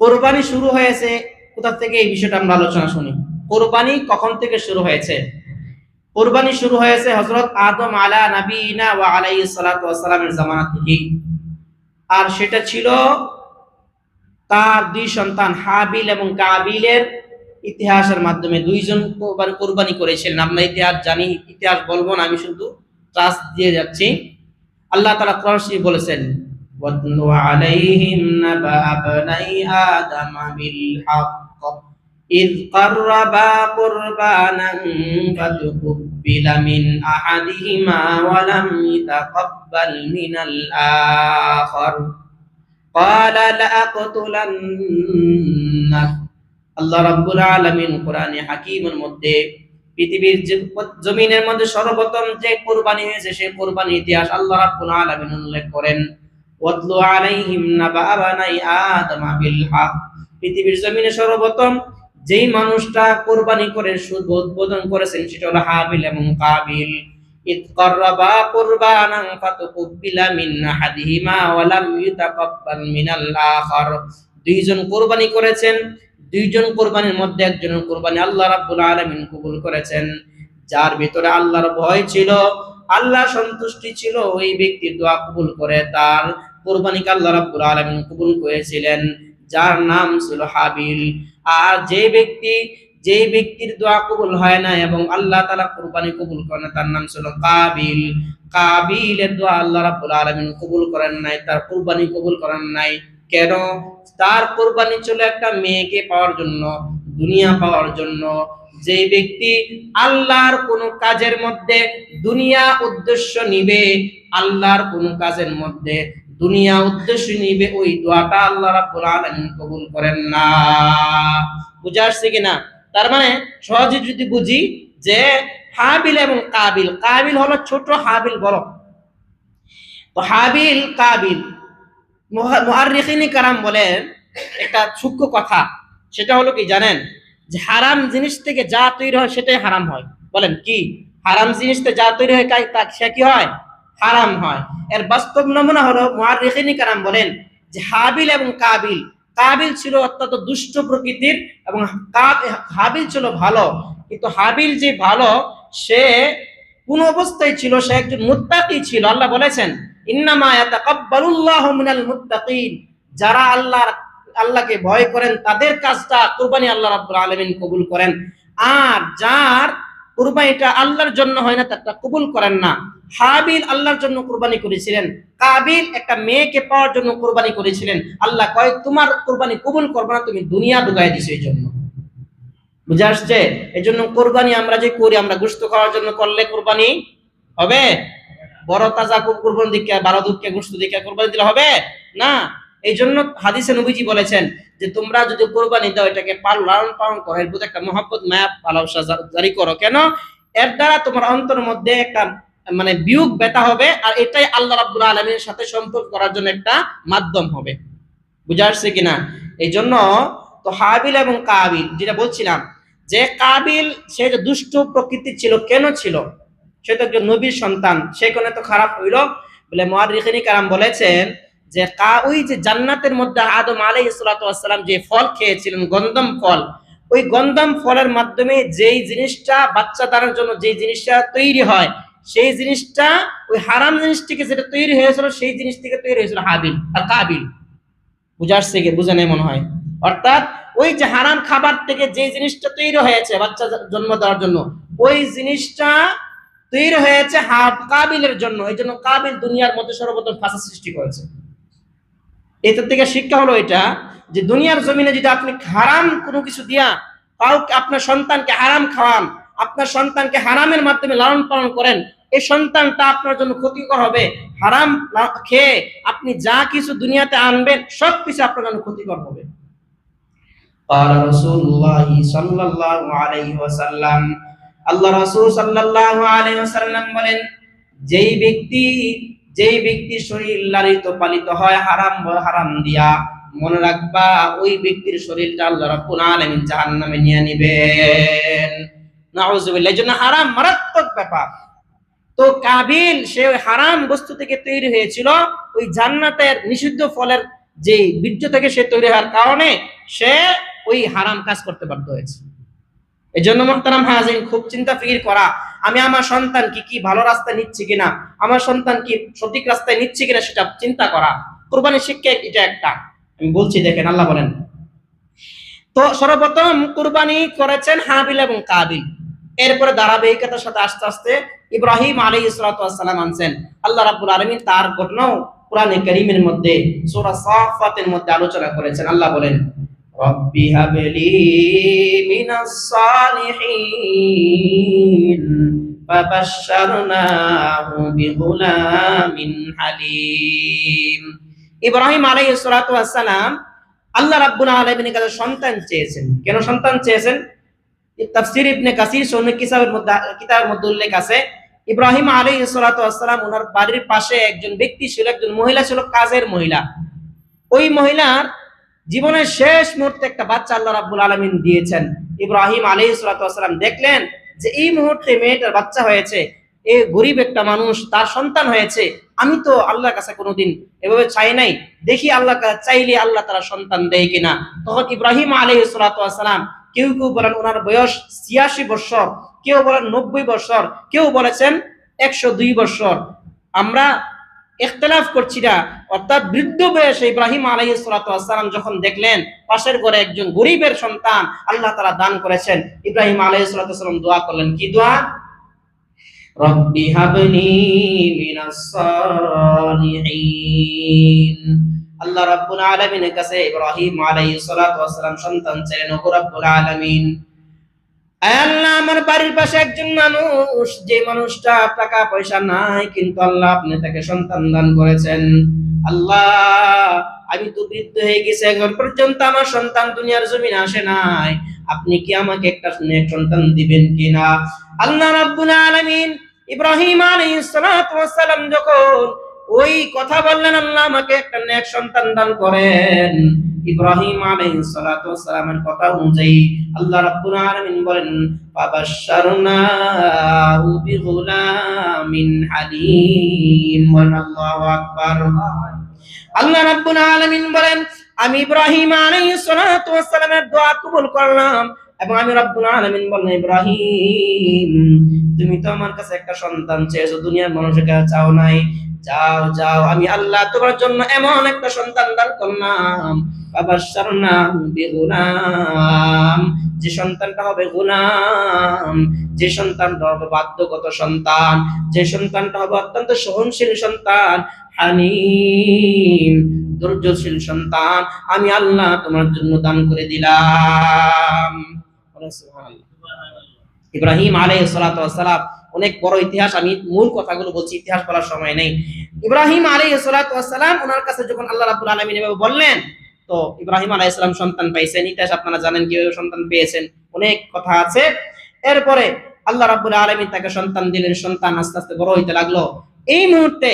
কোরবানি শুরু হয়েছে কোথা থেকে? এই বিষয়টা আমরা আলোচনা শুনি। কোরবানি কখন থেকে শুরু হয়েছে? কোরবানি শুরু হয়েছে হযরত আদম আলা নবীনা ওয়া আলাইহিস সালাতু ওয়াস সালামের জামানা থেকেই। আর সেটা ছিল তার দুই সন্তান হাবিল এবং কাবিলের ইতিহাসের মাধ্যমে। দুইজন কোরবানি করেছিলেন আমরা ইতিহাস জানি, ইতিহাস বলব না, আমি শুধু ট্রাস দিয়ে যাচ্ছি। আল্লাহ কোরআন শরীফ বলেছেন واتل عليهم نبأ ابني آدم بالحق إذ قربا قربانا فتقبل من أحدهما ولم يتقبل من الآخر قال لأقتلنك আল্লাহ রাব্বুল আলামিন কোরআনে হাকিমের মধ্যে পৃথিবীর যে জমিনের মধ্যে সর্বপ্রথম যে কোরবানি হয়েছে সেই কোরবানির ইতিহাস আল্লাহ রাব্বুল আলামিন উল্লেখ করেন ওয়াতলু আলাইহিম বানাই আদম বিল হক। পৃথিবীর জমিনে সর্বপ্রথম যেই মানুষটা কোরবানি করে, শুভ উদ্বোধন করেছেন, সেটা হলো হাবিল এবং কাবিল। মিন ওয়া লাম ইউতাকাব্বাল আখার। দুইজন কোরবানি করেছেন, দুইজন কোরবানির মধ্যে একজনের কোরবানি আল্লাহ রাব্বুল আলামিন কবুল করেছেন। যার ভিতরে আল্লাহর ভয় ছিল, আল্লাহ সন্তুষ্টি ছিল, ওই ব্যক্তির দোয়া কবুল করে তার কোরবানিকে আল্লাহ রাব্বুল আলামিন কবুল করেছিলেন, যার নাম ছিল হাবিল। আর যে ব্যক্তি ব্যক্তির দোয়া কবুল হয় না এবং আল্লাহ কবুল করে না, তার নাম ছিল কাবিল। কাবিলের দোয়া আল্লাহ কবুল করেন নাই, তার কোরবানি কবুল করেন নাই। কেন? তার কোরবানি ছিল একটা মেয়েকে পাওয়ার জন্য, দুনিয়া পাওয়ার জন্য। যে ব্যক্তি আল্লাহর কোন কাজের মধ্যে দুনিয়া উদ্দেশ্য নিবে, আল্লাহর কোন কাজের মধ্যে দুনিয়া উদ্দেশ্য নিবে, ওই দোয়াটা আল্লাহ রাব্বুল আলামিন কবুল করেন না। বুঝে আসছে কিনা? তার মানে সহজে যদি বুঝি যে হাবিল এবং কাবিল কাবিল হলো ছোট হাবিল বড় তো হাবিল, কাবিল মুহাররিখিনী কারাম বলেন একটা সূক্ষ্ম কথা, সেটা হলো কি জানেন? যে হারাম জিনিস থেকে যা তৈরি হয় সেটাই হারাম হয়। বলেন কি? হারাম জিনিস থেকে যা তৈরি হয় কাই- তা সে কি হয়? হারাম হয়। এর বাস্তব নমুনা হলো মুহাররিখিনী কারাম বলেন যে হাবিল এবং কাবিল। কাবিল ছিল অত্যন্ত দুষ্ট প্রকৃতির এবং হাবিল ছিল ভালো। কিন্তু হাবিল যে ভালো, সে কোন অবস্থায় ছিল, সে একজন মুত্তাকি ছিল। আল্লাহ বলেছেন যারা আল্লাহর, আল্লাহকে ভয় করেন, তাদের কাজটা কুরবানি আল্লাহ রাব্বুল আলামিন কবুল করেন। আর যার কুরবানিটা আল্লাহর জন্য হয় না, তারটা কবুল করেন না। হাবিল আল্লাহর জন্য কুরবানি করেছিলেন। কাবিল একটা মেয়েকে পাওয়ার জন্য কুরবানি করেছিলেন। আল্লাহ কয়, তোমার কুরবানি কবুল করবে না, তুমি দুনিয়া ডুবাই দিছো এই জন্য। বুঝে আসছে? এই জন্য কোরবানি আমরা যে করি, আমরা গুস্ত খাওয়ার জন্য করলে কোরবানি হবে? বড় তাজা কোরবানি দিকে, বারো দুঃখে গুস্ত দিকে কোরবানি দিলে হবে? না। এই জন্য হাদিসে নবীজি বলেছেন যে, তোমরা যদি কোরবানি দাও, এটাকে পাল, লালন পালন করো। এর প্রতি একটা মহব্বত মায়া জা- জারি করো। কেন? এর দ্বারা তোমার অন্তরের মধ্যে একটা মানে বিয়োগ ব্যথা হবে আর এটাই আল্লাহ রাব্বুল আলামিনের সাথে সম্পর্ক করার জন্য একটা মাধ্যম হবে। বুঝা আসছে কিনা? এই জন্য তো হাবিল এবং কাবিল, যেটা বলছিলাম, যে কাবিল, সে যে দুষ্ট প্রকৃতির ছিল, কেন ছিল? সে তো একজন নবীর সন্তান, সে কোন তো খারাপ হইল? বলে মহারিখিনি কারাম বলেছেন যে কা, ওই যে জান্নাতের মধ্যে আদম আলাই সালাম যে ফল খেয়েছিলেন গন্ধম ফল, ওই গন্ধম ফলের মাধ্যমে যেই জিনিসটা বাচ্চা দ্বারার জন্য যেই জিনিসটা তৈরি হয় সেই জিনিসটা, ওই হারাম জিনিস থেকে যেটা তৈরি হয়েছিল, সেই জিনিস থেকে তৈরি হয়েছিল হাবিল আর কাবিল। বুঝা আসছে কি বুঝা নেই মনে হয়। অর্থাৎ ওই যে হারাম খাবার থেকে যে জিনিসটা তৈরি হয়েছে, বাচ্চা জন্ম দেওয়ার জন্য, ওই জিনিসটা তৈরি হয়েছে কাবিলের জন্য। এই জন্য কাবিল দুনিয়ার মধ্যে সর্বপ্রথম ফাঁসা সৃষ্টি করেছে। এটার থেকে শিক্ষা হলো এটা যে দুনিয়ার জমিনে যদি আপনি হারাম কোনো কিছু দিয়া কাউকে, আপনার সন্তানকে হারাম খাওয়ান, আপনার সন্তানকে হারামের মাধ্যমে লালন পালন করেন এই সন্তানটা আপনার জন্য ক্ষতিকর হবে হারাম লা- খেয়ে আপনি যা কিছু দুনিয়াতে আনবেন সব কিছু আপনার জন্য ক্ষতিকর হবে قال رسول الله صلى الله عليه وسلم আল্লাহ রাসূল সাল্লাল্লাহু আলাইহি ওয়াসাল্লাম বলেন যেই ব্যক্তি যেই ব্যক্তি শরীর লালিত পালিত হয় হারাম ব- হারাম দিয়া মনে রাখবা ওই ব্যক্তির শরীরটা আল্লাহ রাব্বুল আলামিন জাহান্নামে নিয়ে নেবেন নাউজুবিল্লাহ এই জন্য হারাম মারাত্মক ব্যাপার তো কাবিল, সে ওই হারাম বস্তু থেকে তৈরি হয়েছিল। ওই জান্নাতের নিষিদ্ধ ফলের যে বীর্য থেকে সে তৈরি হওয়ার কারণে সে ওই হারাম কাজ করতে বাধ্য হয়েছে। এই জন্য মোহতারাম হাজিন খুব চিন্তা ফিকির করা, আমি আমার সন্তান কি ভালো রাস্তায় নিচ্ছি কিনা, আমার সন্তান কি সঠিক রাস্তায় নিচ্ছে কিনা সেটা চিন্তা করা। কোরবানির শিক্ষা এটা একটা। আমি বলছি, দেখেন আল্লাহ বলেন, তো সর্বপ্রথম কুরবানি করেছেন হাবিল এবং কাবিল। এরপরে দাঁড়াবে এই ধারাবাহিকতার সাথে আস্তে আস্তে ইব্রাহিম আলী ইসলাতাম আনছেন। আল্লাহ রাব্বুল আলমিন তার ঘটনাও কোরআনে করিমের মধ্যে, সূরা সাফাতের মধ্যে আলোচনা করেছেন। আল্লাহ বলেন ইব্রাহিম সালাম আল্লাহ কাছে সন্তান চেয়েছেন। কেন সন্তান চেয়েছেন? তাফসীর ইবনে কাসির সনদ কিতাবের মধ্যে কিতাবের মধ্যে উল্লেখ আছে। ইব্রাহিম আলাইহিস সালাতু ওয়াস সালাম ওনার বাড়ির পাশে একজন ব্যক্তি ছিল, একজন মহিলা ছিল, কাজের মহিলা। ওই মহিলার জীবনের শেষ মুহূর্তে একটা বাচ্চা আল্লাহ রাব্বুল আলামিন দিয়েছেন। ইব্রাহিম আলাইহিস সালাতু ওয়াস সালাম দেখলেন যে এই মুহূর্তে মেয়েটার বাচ্চা হয়েছে, এ গরিব একটা মানুষ, তার সন্তান হয়েছে, আমি তো আল্লাহর কাছে কোনোদিন এভাবে চাই নাই। দেখি আল্লাহ চাইলে আল্লাহ তারা সন্তান দেয় কিনা। তখন ইব্রাহিম আলহ সালাম কেউ কেউ বলেন ওনার বয়স ছিয়াশি বছর, কেউ বলেন নব্বই বছর, কেউ বলেছেন একশো দুই বছর। আমরা ইখতলাফ করছি না। অর্থাৎ বৃদ্ধ বয়সে ইব্রাহিম আলহ সালাম যখন দেখলেন, পাশের ঘরে একজন গরিবের সন্তান আল্লাহ তারা দান করেছেন, ইব্রাহিম আলহ সালাম দোয়া করলেন, কি দোয়া? রব্বি হাবনি মিনাস সালিহিন। আল্লাহ রাব্বুল আলামিনের কাছে ইব্রাহিম আলাইহিস সালাতু ওয়াস সালাম সন্তান ছিলেন। ও রাব্বুল আলামিন। আল্লাহ, আমার বাড়ির পাশে একজন মানুষ, যে মানুষটা টাকা পয়সা নাই, কিন্তু আল্লাহ আপনি তাকে সন্তান দান করেছেন। আল্লাহ, আমি তো বৃদ্ধ হয়ে গেছি, এখন পর্যন্ত আমার সন্তান দুনিয়ার জমিনে আসে নাই। আপনি কি আমাকে একটা সন্তান দিবেন কিনা? আল্লাহ রাব্বুল আলামিন ইব্রাহিম আলাইহিস সালাতু ওয়াস সালাম যখন ওই কথা বললেন আল্লাহ, আমাকে একটা নেক সন্তান দান করেন। ইব্রাহিম আলাইহিস সালাতু সালামের কথা অনুযায়ী আল্লাহ রাব্বুল আলামিন বলেন ফাবাশশারনাহু বিগুলামিন হালিম। আল্লাহু আকবার। আল্লাহ রাব্বুল আলামিন বলেন, আমি ইব্রাহিম আলাইহিস সালাতু সালামের দোয়া কবুল করলাম এবং আমি রব্বুল আলামিন বললেন ইব্রাহিম তুমি তো আমার কাছে একটা সন্তান চেয়েছো, দুনিয়ার মানুষের কাছে চাও নাই। যাও যাও, আমি আল্লাহ তোমার জন্য এমন একটা সন্তান দান করলাম। বাবার বাবাশারনাহু বিগুলাম যে সন্তানটা হবে গুলাম যে সন্তানটা হবে বাধ্যগত সন্তান, যে সন্তানটা হবে অত্যন্ত সহনশীল সন্তান, হানিম, ধৈর্যশীল সন্তান, আমি আল্লাহ তোমার জন্য দান করে দিলাম। ইব্রাহিম আলাই সালাম অনেক বড় ইতিহাস, আমি মূল কথাগুলো বলছি, ইতিহাস বলার সময় নেই। ইব্রাহিম আলাই সালাম ওনার কাছে যখন আল্লাহ রাবুল আলমিন বললেন, তো ইব্রাহিম আলাই সালাম সন্তান পাইছেন। ইতিহাস আপনারা জানেন কীভাবে সন্তান পেয়েছেন, অনেক কথা আছে। এরপরে আল্লাহ রাবুল আলমিন তাকে সন্তান দিলেন, সন্তান আস্তে আস্তে বড় হইতে লাগল। এই মুহূর্তে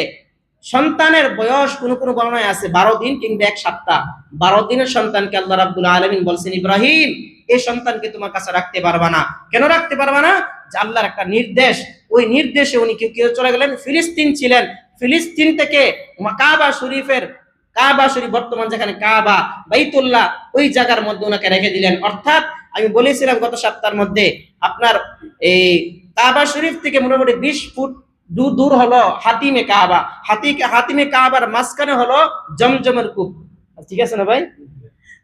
সন্তানের বয়স কোন কোন বর্ণায় আছে, বারো দিন কিংবা এক সপ্তাহ। বারো দিনের সন্তানকে আল্লাহ রাব্বুল আলমিন বলছেন, ইব্রাহিম এই সন্তানকে তোমার কাছে রাখতে পারবা না। কেন রাখতে পারবা না? যে আল্লাহর একটা নির্দেশ। ওই নির্দেশে উনি কেউ কেউ চলে গেলেন? ফিলিস্তিন ছিলেন। ফিলিস্তিন থেকে কাবা শরীফের কাবা শরীফ বর্তমান যেখানে কাবা, বাইতুল্লাহ, ওই জায়গার মধ্যে ওনাকে রেখে দিলেন। অর্থাৎ আমি বলেছিলাম গত সপ্তাহের মধ্যে, আপনার এই কাবা শরীফ থেকে মোটামুটি বিশ ফুট দূর হলো হাতিমে কাবা। হাতি হাতিমে কাবার মাঝখানে হলো জমজমের কূপ। ঠিক আছে না ভাই?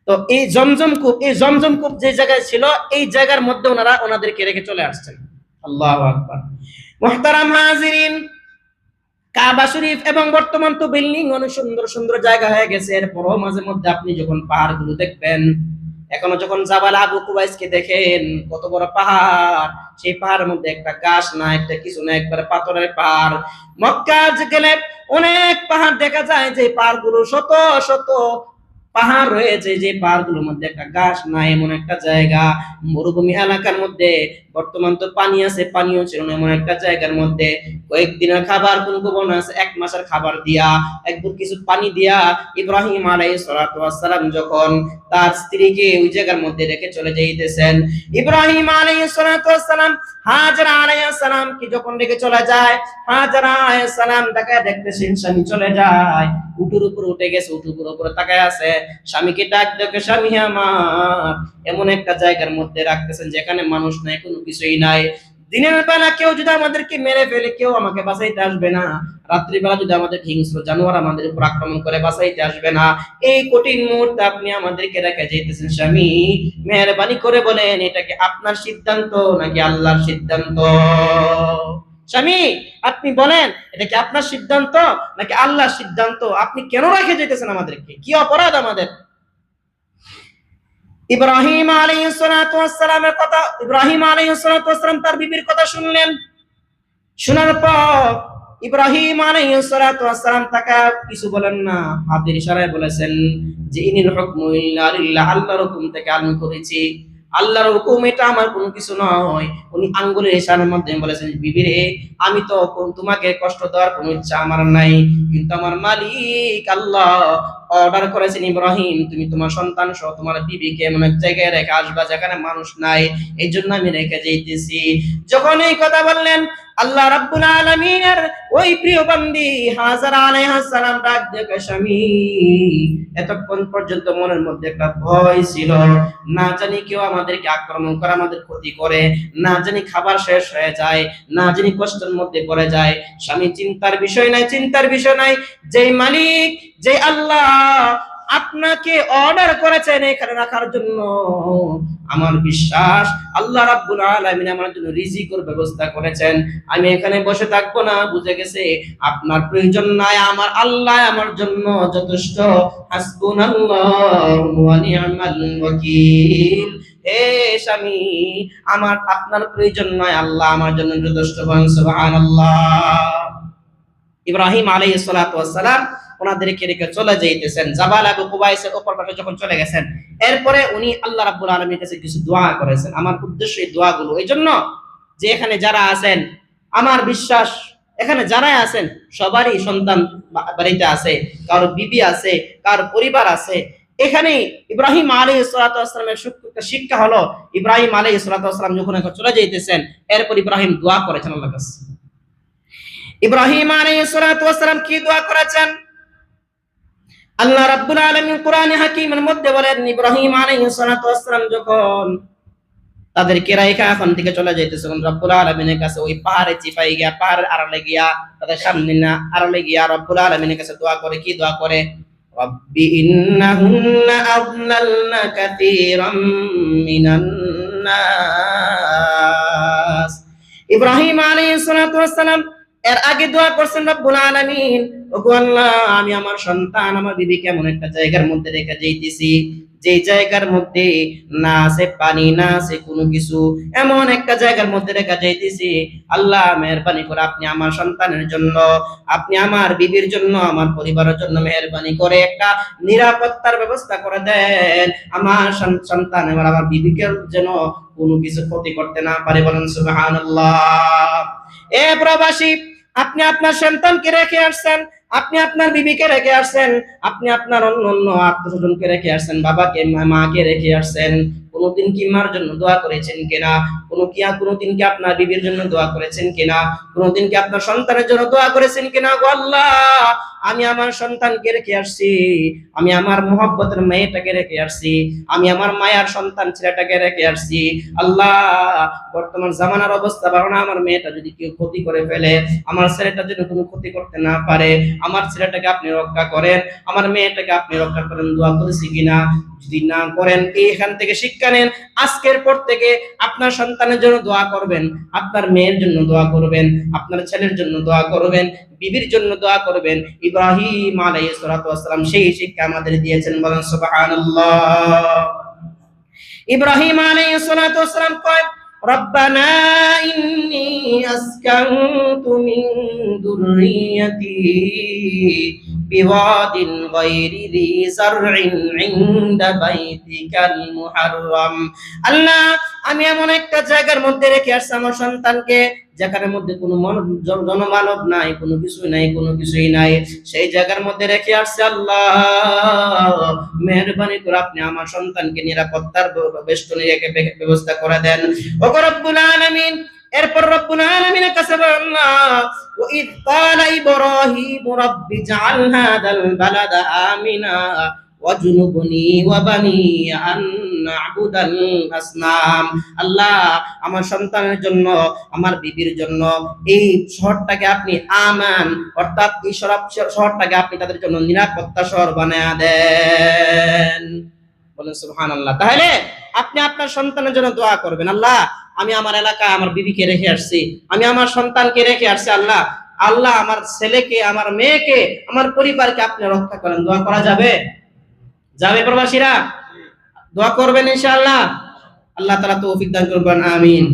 তো এই জমজম কূপ, এই জমজম কূপ যে জায়গায় ছিল, এই জায়গার মধ্যে ওনারা ওনাদেরকে রেখে চলে আসছেন। আল্লাহ আকবার। মুহতারাম হাজিরিন, কাবা শরীফ এবং বর্তমান তো বিল্ডিং অনেক সুন্দর সুন্দর জায়গা হয়ে গেছে। এরপরও মাঝে মধ্যে আপনি যখন পাহাড়গুলো দেখবেন, এখনও যখন জাবাল আবু কুবাইসকে দেখেন, কত বড় পাহাড়, সেই পাহাড়ের মধ্যে একটা গাছ না একটা কিছু না একবারে পাথরের পাহাড়। মক্কা গেলে অনেক পাহাড় দেখা যায়, যে পাহাড়গুলো শত শত পাহাড় রয়েছে যে পাহাড়গুলোর মধ্যে একটা গাছ নাই, এমন একটা জায়গা। মরুভূমি এলাকার মধ্যে, বর্তমান তো পানি আছে, পানিও ছিল না, এমন একটা জায়গার মধ্যে। কয়েকদিনের খাবার কোন কোন আছে? এক মাসের খাবার দিয়া একবার কিছু পানি দিয়া ইব্রাহিম আলাইহিস সালাম যখন তার স্ত্রীকে ওই জায়গার মধ্যে রেখে চলে যাইতেছেন, ইব্রাহিম আলাইহিস সালাম হাজরা আলাইহিস সালাম কি যখন রেখে চলে যায়, হাজরা আলাইহিস সালাম তাকে দেখতেছেন স্বামী চলে যায়। উটুর উপর উঠে গেছে উপর উপরে তাকায় আছে। স্বামীকে ডাক দেখে স্বামী আমার। এমন একটা জায়গার মধ্যে রাখতেছেন যেখানে মানুষ নাই, কোনো কিছুই নাই। দিনের বেলা কেউ যদি আমাদেরকে মেরে ফেলে, কেউ আমাকে বাঁচাইতে আসবে না। রাত্রিবেলা যদি আমাদের হিংস্র জানোয়ার আমাদের উপর আক্রমণ করে বাঁচাইতে আসবে না, এই কঠিন মুহূর্তে আপনি আমাদেরকে রেখে যেতেছেন স্বামী। মেহরবানি করে বলেন, এটা কি আপনার সিদ্ধান্ত নাকি আল্লাহর সিদ্ধান্ত? স্বামী আপনি বলেন, এটা কি আপনার সিদ্ধান্ত নাকি আল্লাহর সিদ্ধান্ত? আপনি কেন রেখে যেতেছেন আমাদেরকে? কি অপরাধ আমাদের? ইব্রাহিম আলাইহিস সালাতু কথা, ইব্রাহিম আলাইহিস সালাতু তার বিবির কথা শুনলেন। শোনার পর ইব্রাহিম ওয়াসসালাম তাকে কিছু বলেন না। হাতের ইশারায় বলেছেন যে লিল্লাহ, আল্লাহর হুকুম থেকে আমি করেছি। আল্লাহর হুকুম, এটা আমার কোনো কিছু নয়। উনি আঙ্গুলের ইশারার মাধ্যমে বলেছেন, বিবি রে, আমি তো তোমাকে কষ্ট দেওয়ার কোনো ইচ্ছা আমার নাই। কিন্তু আমার মালিক আল্লাহ অর্ডার করেছেন, ইব্রাহিম, তুমি তোমার সন্তান সহ তোমার বিবিকে এমন এক জায়গায় রেখে আসবা যেখানে মানুষ নাই। এই জন্য আমি রেখে যাইতেছি। যখন এই কথা বললেন আল্লাহ রাব্বুল আলামিনের ওই প্রিয় বান্দি হাজার আলাইহিস সালাম ডাক দেখে স্বামী, এতক্ষণ পর্যন্ত মনের মধ্যে একটা ভয় ছিল। না জানি কেউ আমাদেরকে আক্রমণ করে, আমাদের ক্ষতি করে। না জানি খাবার শেষ হয়ে যায়, না জানি কষ্টের মধ্যে পড়ে যায়। স্বামী, চিন্তার বিষয় নাই, চিন্তার বিষয় নাই। যেই মালিক যে আল্লাহ আপনাকে অর্ডার করেছেন এখানে রাখার জন্য। আমার বিশ্বাস আল্লাহ রাব্বুল আলামিন আমার জন্য রিজিকের ব্যবস্থা করেছেন। আমি এখানে বসে থাকব না, বুঝে গেছে? আপনার প্রয়োজন নাই, আমার আল্লাহ আমার জন্য যথেষ্ট। হাসবুনাল্লাহু ওয়া নি'মাল ওয়াকিল। হে স্বামী, আমার, আপনার প্রয়োজন নয় আল্লাহ আমার জন্য যথেষ্ট সুবহানাল্লাহ। ইব্রাহিম আলাইহিস সালাতু ওয়াস সালাম ওনাদেরকে রেখে চলে যাইতেছেন। জাবাল আবু কুবাইসের উপর পাশে যখন চলে গেছেন, এরপরে উনি আল্লাহ রাব্বুল আলামিনের কাছে কিছু দোয়া করেছেন। আমার উদ্দেশ্য এই দোয়াগুলো। এই জন্য যে এখানে যারা আছেন, আমার বিশ্বাস, এখানে যারাই আছেন, সবারই সন্তান বাড়িতে আছে, কারও বিবি আছে, কার পরিবার আছে। এখানে ইব্রাহিম আলী সালাতামের শিক্ষা হলো, ইব্রাহিম আলী সালাতাম যখন এখন চলে যাইতেছেন, এরপর ইব্রাহিম দোয়া করেছেন আল্লাহ কাছে। ইব্রাহিম আলী সালাতাম কি দোয়া করেছেন? আল্লাহ রাব্বুল আলামিন কোরআনে হাকিমের মধ্যে বলেন, ইব্রাহিম আলাইহিস সালাতু ওয়াসসালাম যখন তাদের কেরাইকা এখন থেকে চলে যাইতেছে, তখন রব্বুল আলামিনের কাছে ওই পাহাড়ে চিপাই গিয়া, পাহাড়ের আড়ালে গিয়া, তাদের সামনে না আড়ালে গিয়া রব্বুল আলামিনের কাছে দোয়া করে, কি দোয়া করে? রব্বি ইন্নাহুন্না আদলালনা কাসীরাম মিনান নাস। ইব্রাহিম আলাইহিস সালাতু ওয়াসসালাম এর আগে দোয়া করছেন রব্বুল আলামিন, ওগো আল্লাহ, আমি আমার সন্তান, আমার বিবিকে এমন একটা জায়গার মধ্যে রেখে যাইতেছি যে জায়গার মধ্যে না আছে পানি, না আছে কোনো কিছু, এমন একটা জায়গার মধ্যে রেখে যাইতেছি। আল্লাহ, মেহরবানি করে আপনি আমার সন্তানের জন্য, আপনি আমার বিবির জন্য, আমার পরিবারের জন্য মেহরবানি করে একটা নিরাপত্তার ব্যবস্থা করে দেন। আমার সন- সন্তান, এবার আমার বিবিকে যেন কোনো কিছু ক্ষতি করতে না পারে বলেন সুবহানাল্লাহ। এ প্রবাসী আপনি আপনার সন্তানকে রেখে আসছেন, আপনি আপনার বিবিকে রেখে আসছেন, আপনি আপনার অন্য অন্য আত্মস্বজনকে রেখে আসছেন, বাবাকে মাকে রেখে আসছেন। কোনোদিন কি মার জন্য দোয়া করেছেন কিনা? কোনো কি কোনোদিন কি আপনার বিবির জন্য দোয়া করেছেন কিনা? কোনোদিন কি আপনার সন্তানের জন্য দোয়া করেছেন কিনা গো আল্লাহ? আমি আমার সন্তানকে রেখে আসছি। আমি আমার মোহব্বতের মেয়েটাকে রেখে আসছি। আমি আমার মায়ার সন্তান ছেলেটাকে রেখে আসছি। আল্লাহ, বর্তমান জামানার অবস্থা ভালো না? আমার মেয়েটা যদি কেউ ক্ষতি করে ফেলে, আমার ছেলেটা যেন কোনো ক্ষতি করতে না পারে, আমার ছেলেটাকে আপনি রক্ষা করেন, আমার মেয়েটাকে আপনি রক্ষা করেন, দোয়া করেছি কিনা? যদি না করেন এখান থেকে শিক্ষা নেন আজকের পর থেকে আপনার সন্তানের জন্য দোয়া করবেন, আপনার মেয়ের জন্য দোয়া করবেন, আপনার ছেলের জন্য দোয়া করবেন, বিবির জন্য দোয়া করবেন। ইব্রাহিম ওয়াসসালাম সেই শিক্ষা আমাদের দিয়েছেন, বলেন সুবহানাল্লাহ। ইব্রাহিম ওয়াসসালাম কয় ربنا إني أسكنت من ذريتي بواد غير ذي زرع عند بيتك المحرم আল্লাহ আমি এমন একটা জায়গার মধ্যে রেখে আসছি আমার সন্তানকে যেখানের মধ্যে কোনো মন- জন- জনমানব নাই কোনো কিছুই নাই কোনো কিছুই নাই সেই জায়গার মধ্যে রেখে আসছে আল্লাহ মেহরবানি করে আপনি আমার সন্তানকে নিরাপত্তার ব- বেষ্টনী রেখে বে- ব্যবস্থা করে দেন ও রব্বুল আলামিন এরপর রব্বুল আলামিনের কাছে বলেন আল্লাহ وإذ قال إبراهيم رب اجعل هذا البلد آمنا ওয়াজুনুবনি ওয়াবানি আন নাবুদাল আসনাম আমার সন্তানের জন্য, আমার বিবির জন্য এই শহরটাকে আপনি আমান, অর্থাৎ এই শহরটাকে আপনি তাদের জন্য নিরাপত্তা শহর দেন। বলেন তাহলে আপনি আপনার সন্তানের জন্য দোয়া করবেন, আল্লাহ, আমি আমার এলাকায় আমার বিবিকে রেখে আসছি, আমি আমার সন্তানকে রেখে আসছি, আল্লাহ আল্লাহ আমার ছেলেকে, আমার মেয়েকে, আমার পরিবারকে আপনি রক্ষা করেন, দোয়া করা যাবে? যাবে প্রবাসীরা, দোয়া করবেন ইনশাআল্লাহ। আল্লাহ তাআলা তৌফিক দান করবেন আমিন।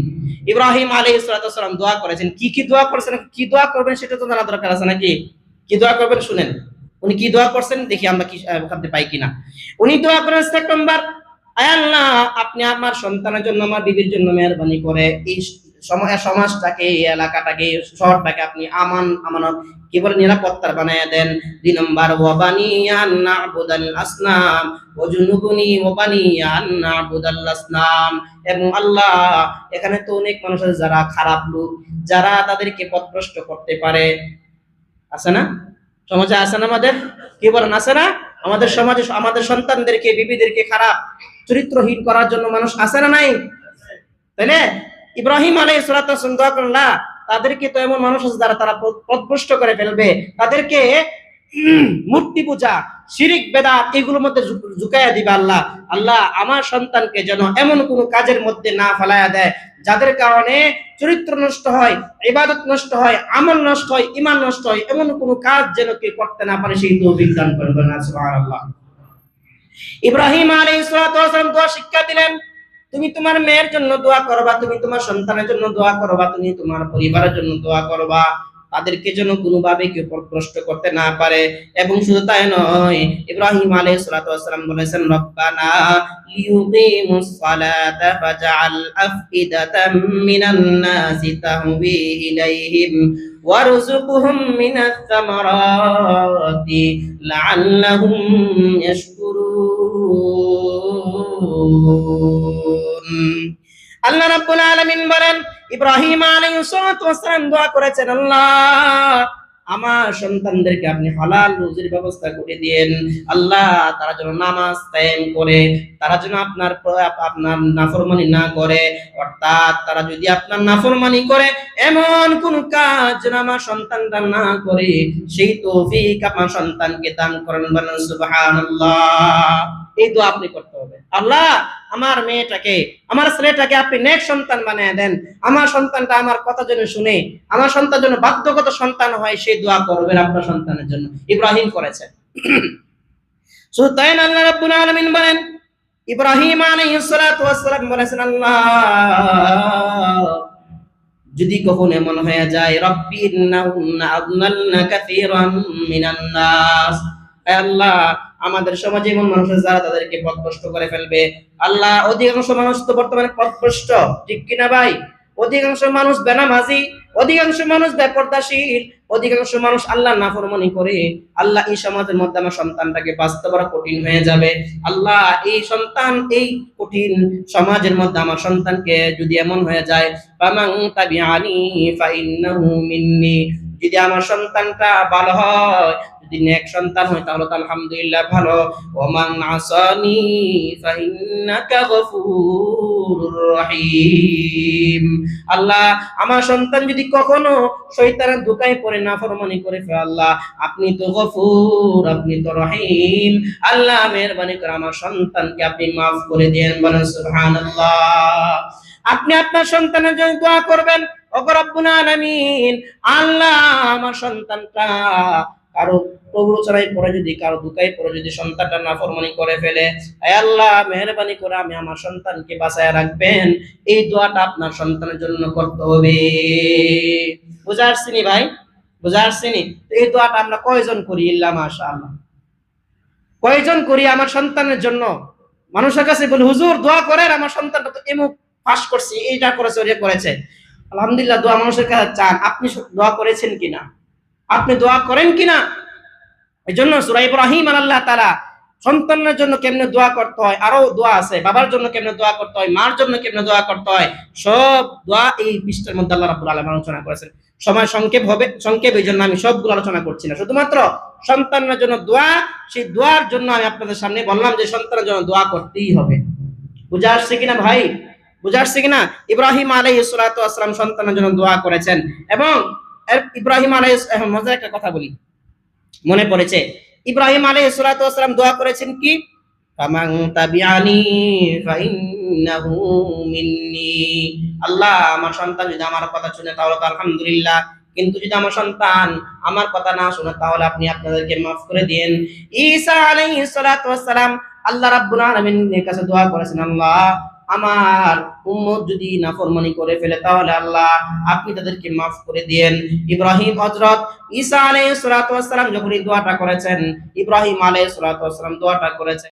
ইব্রাহিম আলাইহিস ওয়াসালাম দোয়া করেছেন। কি কি দোয়া করেছেন? কি দোয়া করবেন সেটা তো জানা দরকার আছে নাকি? কি দোয়া করবেন শুনেন। উনি কি দোয়া করছেন? দেখি আমরা কি ভাবতে পাই কিনা। উনি দোয়া করেন আয় আল্লাহ, আপনি আমার সন্তানের জন্য, আমার বিবির জন্য মেহরবানি করে এই সমাজটাকে, এই এলাকাটাকে, শহরটাকে আপনি আমান, আমানত, কি বলে, নিরাপত্তার বানায় দেন। দুই নম্বর আসনাম এবং আল্লাহ, এখানে তো অনেক মানুষ যারা খারাপ লোক, যারা তাদেরকে পথভ্রষ্ট করতে পারে। আছে না? সমাজে আছে না আমাদের? কি বলেন, আছে না? আমাদের সমাজে, আমাদের সন্তানদেরকে, বিবিদেরকে খারাপ, চরিত্রহীন করার জন্য মানুষ আছে না নাই? তাই না? ইব্রাহিম আলাই সালাম দোয়া করেন, "আল্লাহ, তাদেরকে তো এমন মানুষ আছে যারা তারা পথভ্রষ্ট করে ফেলবে। তাদেরকে মূর্তি পূজা শিরিক বেদাত এগুলোর মধ্যে ঝুঁকাইয়া দিবে আল্লাহ। আল্লাহ আমার সন্তানকে যেন এমন কোন কাজের মধ্যে না ফেলাইয়া দেয় যাদের কারণে চরিত্র নষ্ট হয় ইবাদত নষ্ট হয় আমল নষ্ট হয় ইমান নষ্ট হয় এমন কোন কাজ যেন কেউ করতে না পারে সেই তৌফিক দান করবেন না সুবহানাল্লাহ। ইব্রাহিম আলাইহিস সালাতু ওয়াস সালাম দোয়া শিক্ষা দিলেন তুমি তোমার মেয়ের জন্য দোয়া করবা, তুমি তোমার সন্তানের জন্য দোয়া করবা, তুমি তোমার পরিবারের জন্য দোয়া করবা। তাদেরকে যেন কোনোভাবে কেউ প্রশ্ন করতে না পারে। এবং শুধু তাই নয়, ইব্রাহিম আলাইহিস সালাতু বলেছেন, রব্বানা লিউকিমুস সালাতা ফাজআল আফইদাতাম মিনান নাসি ইলাইহিম মিনাস সামারাতি লাআল্লাহুম ইয়াশকুরুন. আল্লাহ রাব্বুল আলামিন বলেন, ইব্রাহিম আলাইহিস সালাতু ওয়াসসালাম দোয়া করেছেন, আল্লাহ, আমার সন্তানদেরকে আপনি হালাল রুজির ব্যবস্থা করে দিয়েন। আল্লাহ, তারা যেন নামাজ কায়েম করে, তারা যেন আপনার আপনার নাফরমানি না করে। অর্থাৎ তারা যদি আপনার নাফরমানি করে, এমন কোন কাজ যেন আমার সন্তানরা না করে, সেই তৌফিক আমার সন্তানকে দান করেন বলেন, সুবহানাল্লাহ। এই দোয়া আপনি করতে হবে। আল্লাহ, আমার মেয়েটাকে, আমার ছেলেটাকে আপনি নেক সন্তান বানিয়ে দেন। আমার সন্তানটা আমার কথা যেন শুনে, আমার সন্তান যেন বাধ্যগত সন্তান হয়, সেই দোয়া করবেন আপনার সন্তানের জন্য। ইব্রাহিম করেছেন। শুধু যদি কখন এমন হয়ে যায়, রব্বি আল্লাহ আমাদের সমাজে এমন মানুষ যারা তাদেরকে পথভ্রষ্ট করে ফেলবে। আল্লাহ অধিকাংশ মানুষ তো বর্তমানে পথভ্রষ্ট। ঠিক কিনা ভাই? অধিকাংশ মানুষ বেনামাজি, অধিকাংশ মানুষ বেপর্দাশীল, অধিকাংশ মানুষ আল্লাহ নাফরমানি করে। আল্লাহ এই সমাজের মধ্যে আমার সন্তানটাকে বাঁচতে পারা কঠিন হয়ে যাবে। আল্লাহ এই সন্তান, এই কঠিন সমাজের মধ্যে আমার সন্তানকে যদি এমন হয়ে যায় যদি আমার সন্তানটা ভালো হয় যদি নেক সন্তান হয়, তাহলে তো আলহামদুলিল্লাহ ভালো। ওমান আসানি ফাইন্নাকা গফুরুর রহিম। আল্লাহ, আমার সন্তান যদি কখনো শয়তানের ধোকায় পড়ে, নাফরমানি করে ফেলে, আল্লাহ, আপনি তো গফুর, আপনি তো রহিম। আল্লাহ, মেহেরবানি করে আমার সন্তানকে আপনি মাফ করে দেন, বলেন সুবহানাল্লাহ। আপনি আপনার সন্তানের জন্য দোয়া করবেন, ওগো রব্বুল আলামিন। আল্লাহ, আমার সন্তানটা কারও প্রবচনায় পড়ে যদি কারও দুকায় পড়ে যদি সন্তানটা নাফরমানি করে ফেলে আল্লাহ, মেহরবানি করে আমি আমার সন্তানকে বাঁচায় রাখবেন। এই দোয়াটা আপনার সন্তানের জন্য করতে হবে। বুঝা আসছিনি ভাই? বুঝা আসছিনি এই দোয়াটা আমরা কয়জন করি ইল্লা মাশাআল্লাহ? কয়জন করি আমার সন্তানের জন্য? মানুষের কাছে বলি, হুজুর, দোয়া করেন, আমার সন্তানটা তো এমুক পাস করছে, এইটা করেছে, ওইটা করেছে। আলহামদুলিল্লাহ, দোয়া মানুষের কাছে চান। আপনি দোয়া করেছেন কিনা? আপনি দোয়া করেন কিনা? এই জন্য সুরা ইব্রাহিম আল্লাহ তারা সন্তানের জন্য কেমনে দোয়া করতে হয়? আরও দোয়া আছে। বাবার জন্য কেমনে দোয়া করতে হয়? মার জন্য কেমনে দোয়া করতে হয়? সব দোয়া এই পৃষ্ঠের মধ্যে আল্লাহ রাব্বুল আলামিন আলোচনা করেছেন। সময় সংক্ষেপ হবে, সংক্ষেপ এই জন্য আমি সবগুলো আলোচনা করছি না। শুধুমাত্র সন্তানের জন্য দোয়া, সেই দোয়ার জন্য আমি আপনাদের সামনে বললাম যে সন্তানের জন্য দোয়া করতেই হবে। বুঝা আসছে কিনা ভাই? বুঝা আসছে কিনা? ইব্রাহিম আলাইহিস সালাতু আসসালাম সন্তানের জন্য দোয়া করেছেন এবং ইব্রাহিম মজার একটা কথা বলি। মনে পড়েছে? ইব্রাহিম আলাইহিস সালাতু দোয়া করেছেন কি? আল্লাহ, আমার সন্তান যদি আমার কথা শুনে তাহলে তো আলহামদুলিল্লাহ। কিন্তু যদি আমার সন্তান আমার কথা না শুনে তাহলে আপনি আপনাদেরকে মাফ করে দিন ঈসা আলাইহিস ওয়াসসালাম আল্লাহ রাব্বুল আলামিনের কাছে দোয়া করেছেন, আল্লাহ আমার উম্মত যদি নাফরমানি করে ফেলে, তাহলে আল্লাহ আপনি তাদেরকে মাফ করে দিয়েন। ইব্রাহিম হযরত ঈসা আলাইহিস ওয়াসসালাম যখন এই দোয়াটা করেছেন, ইব্রাহিম আলাইহিস ওয়াসসালাম দোয়াটা করেছেন